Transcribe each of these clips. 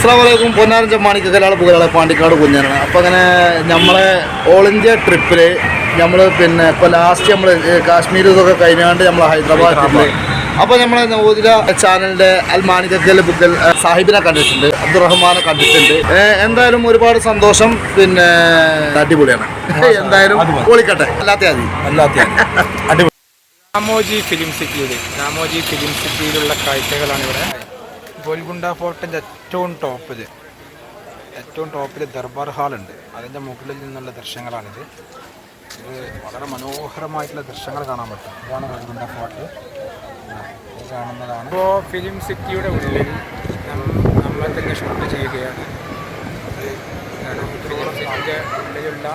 അസ്സാമലൈക്കും പൊന്നാരം ചമ്മാണിക്ക് കലാളെ പുകലാളെ പാണ്ടിക്കാട് കുഞ്ഞാനാണ്. അപ്പോൾ അങ്ങനെ നമ്മളെ ഓൾ ഇന്ത്യ ട്രിപ്പിൽ നമ്മൾ പിന്നെ ഇപ്പോൾ ലാസ്റ്റ് നമ്മൾ കാശ്മീർ ഇതൊക്കെ കഴിഞ്ഞാണ്ട് നമ്മൾ ഹൈദരാബാദ് ട്രിപ്പിൽ അപ്പോൾ നമ്മളെ നവോദിത ചാനലിന്റെ അൽമാനിക്കൽ ബുക്കൽ സാഹിബിനെ കണ്ടിട്ടുണ്ട് അബ്ദുറഹ്മാനെ കണ്ടിട്ടുണ്ട്. എന്തായാലും ഒരുപാട് സന്തോഷം. പിന്നെ അടിപൊളിയാണ്. എന്തായാലും പൊളിക്കട്ടെ അല്ലാത്ത മതി അല്ലാത്ത അടിപൊളി. രാമോജി ഫിലിം സിറ്റിയിൽ രാമോജി ഫിലിം സിറ്റിയിലുള്ള കാഴ്ചകളാണ് ഇവിടെ. ഗോൽഗുണ്ട ഫോർട്ടിന്റെ ഏറ്റവും ടോപ്പിൽ ഏറ്റവും ടോപ്പിൽ ദർബാർ ഹാൾ ഉണ്ട്. അതിന്റെ മുകളിൽ നിന്നുള്ള ദൃശ്യങ്ങളാണിത്. ഇത് വളരെ മനോഹരമായിട്ടുള്ള ദൃശ്യങ്ങൾ കാണാൻ പറ്റും. ഇതാണ് ഗോൽഗുണ്ട ഫോർട്ട്. കാണുന്നതാണ്. ഇപ്പോൾ ഫിലിം സിറ്റിയുടെ ഉള്ളിൽ നമ്മൾ തന്നെ ഷൂട്ട് ചെയ്യുകയാണ്. സിറ്റിന്റെ ഉള്ളിലുള്ള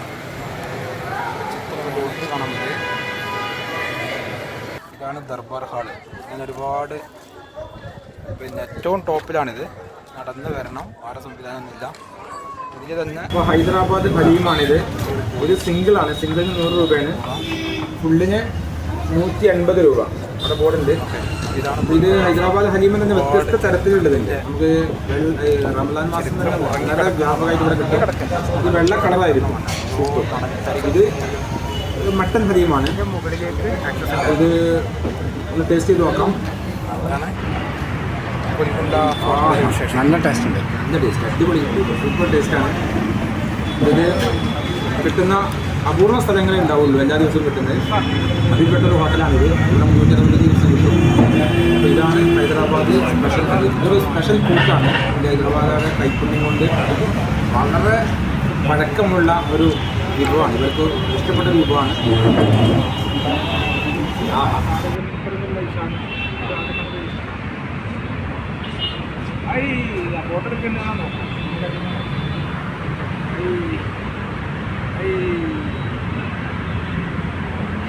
ചിത്രം കാണുന്നത് ഇതാണ് ദർബാർ ഹാൾ. ഞാൻ ഒരുപാട് പിന്നെ ഏറ്റവും ടോപ്പിലാണിത്. നടന്ന് വരണം. വേറെ സംവിധാനമൊന്നുമില്ല. ഇതിൽ തന്നെ ഇപ്പോൾ ഹൈദരാബാദ് ഹലീമാണിത് ഒരു സിംഗിൾ ആണ് സിംഗിളിന് നൂറ് രൂപയാണ്. ഫുള്ളിന് നൂറ്റി അൻപത് രൂപ. അവിടെ ബോർഡുണ്ട്. ഇതാണ് ഇത് ഹൈദരാബാദ് ഹലീമ തന്നെ വ്യത്യസ്ത തരത്തിലുള്ളതുണ്ട്. നമുക്ക് റംലാൻ മാസം തന്നെ വളരെ വ്യാപകമായിട്ട് ഇവിടെ കിട്ടും. ഇത് വെള്ള കളറായിരിക്കും. ഇത് മട്ടൻ ഹലീമാണ് ഇത് ഒന്ന് ടേസ്റ്റ് ചെയ്ത് നോക്കാം. നല്ല ടേസ്റ്റ് ഉണ്ട്. നല്ല ടേസ്റ്റ് അടിപൊളി. സൂപ്പർ ടേസ്റ്റാണ് ഇത് കിട്ടുന്ന അപൂർവ സ്ഥലങ്ങളെ ഉണ്ടാവുള്ളൂ എല്ലാ ദിവസവും കിട്ടുന്നത്. അതിൽപ്പെട്ടൊരു ഹോട്ടലാണിത് ഇവിടെ മുന്നൂറ്റി അറുപത് ദിവസം കിട്ടും. അപ്പോൾ ഇതാണ് ഹൈദരാബാദ് സ്പെഷ്യൽ ഇതൊരു സ്പെഷ്യൽ കൂട്ടാണ് എന്റെ ഹൈദരാബാദാണ് കൈപ്പുണ്യം കൊണ്ട് വളരെ പഴക്കമുള്ള ഒരു വിഭവമാണ്. ഇവർക്ക് ഇഷ്ടപ്പെട്ട ഒരു വിഭവമാണ്.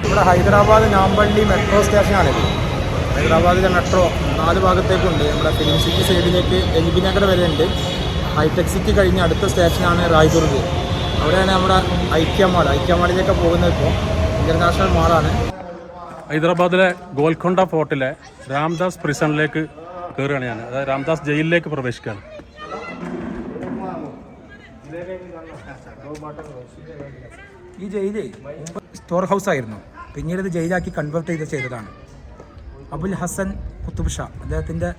ഇവിടെ ഹൈദരാബാദ് നാമ്പള്ളി മെട്രോ സ്റ്റേഷനാണിത് ഹൈദരാബാദിലെ മെട്രോ നാല് ഭാഗത്തേക്കുണ്ട്. നമ്മുടെ ഫിലിം സിറ്റി സൈഡിലേക്ക് എൽ ബി നഗർ വരെ ഉണ്ട് ഹൈടെക് സിറ്റി കഴിഞ്ഞ് അടുത്ത സ്റ്റേഷനാണ് റായ്ദുർഗ് അവിടെയാണ് നമ്മുടെ ഐക്യ മാൾ. ഐക്യ മാളിലേക്ക് പോകുന്നത് ഇപ്പോൾ. ഇന്റർനാഷണൽ മാളാണ്. ഹൈദരാബാദിലെ ഗോൽക്കൊണ്ട ഫോർട്ടിലെ രാംദാസ് പ്രിസണിലേക്ക് കയറുകയാണ് ഞാൻ. അതായത് രാംദാസ് ജയിലിലേക്ക് പ്രവേശിക്കുകയാണ്. ഈ ജയിലെ സ്റ്റോർ ഹൗസ് ആയിരുന്നു. പിന്നീട് ഇത് ജയിലാക്കി കൺവേർട്ട് ചെയ്ത് ചെയ്തതാണ്. അബുൽ ഹസൻ കുത്തുബ് ഷാ അദ്ദേഹത്തിന്റെ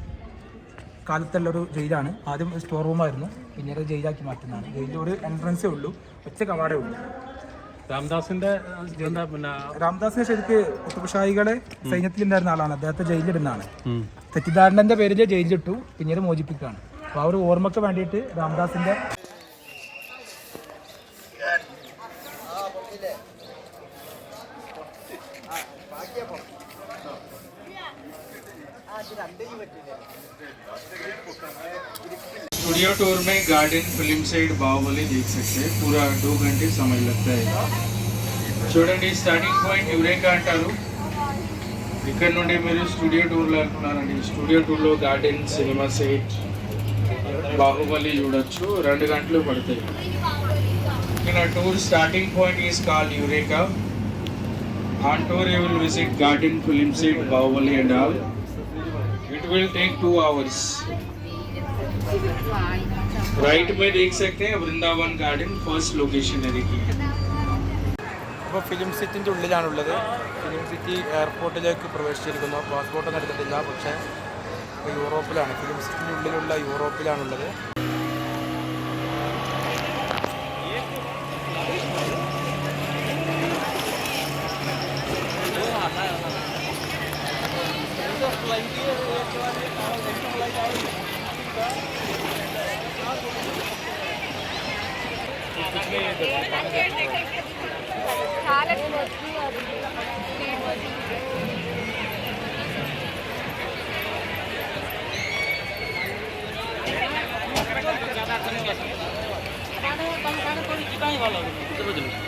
കാലത്തുള്ള ഒരു ജയിലാണ്. ആദ്യം സ്റ്റോർ റൂമായിരുന്നു പിന്നീട് ജയിലാക്കി മാറ്റുന്നതാണ്. ജയിലിൽ ഒരു എൻട്രൻസേ ഉള്ളൂ. ഒറ്റ കവാടേ ഉള്ളൂ. രാംദാസിന്റെ രാംദാസിന്റെ പിന്നെ? രാംദാസിനെ ശരിക്ക് കുത്തുബ് ഷാഹികളെ സൈന്യത്തിലുണ്ടായിരുന്ന ആളാണ്. അദ്ദേഹത്തെ ജയിലിടുന്നതാണ്. തെറ്റിദ്ധാരണന്റെ പേരിൽ ജയിലിട്ടു പിന്നീട് മോചിപ്പിക്കുകയാണ്. അപ്പോൾ ആ ഒരു ഓർമ്മയ്ക്ക് വേണ്ടിയിട്ട് രാംദാസിന്റെ स्टूडियो टूर में गार्डन फिल्म साइड बाहुबली देख सकते हैं पूरा दो घंटे समय लगता है చూడండి స్టార్టింగ్ పాయింట్ యురేకా అంటారు ఇక్కడ నుండి మీరు స్టూడియో టూర్లో వెళ్తున్నారండి స్టూడియో టూర్లో గార్డెన్ సినిమా సెట్ బాహుబలి చూడొచ్చు రెండు గంటలు పడతాయి ఇక్కడ tour starting point is called Eureka Antori will visit Garden Film Set, Bahubali and all. It will take two hours. Right में देख सकते हैं वृंदावन गार्डन फर्स्ट लोकेशन है देखिए। അപ്പോൾ ഫിലിം സിറ്റിന്റെ ഉള്ളിലാണുള്ളത് ഫിലിം സിറ്റി എയർപോർട്ടിലേക്ക് പ്രവേശിച്ചിരിക്കുന്നു. പാസ്പോർട്ടൊന്നും എടുത്തിട്ടില്ല. പക്ഷേ ഇപ്പോൾ യൂറോപ്പിലാണ്. ഫിലിം സിറ്റിന്റെ ഉള്ളിലുള്ള യൂറോപ്പിലാണുള്ളത്. ভালো হবে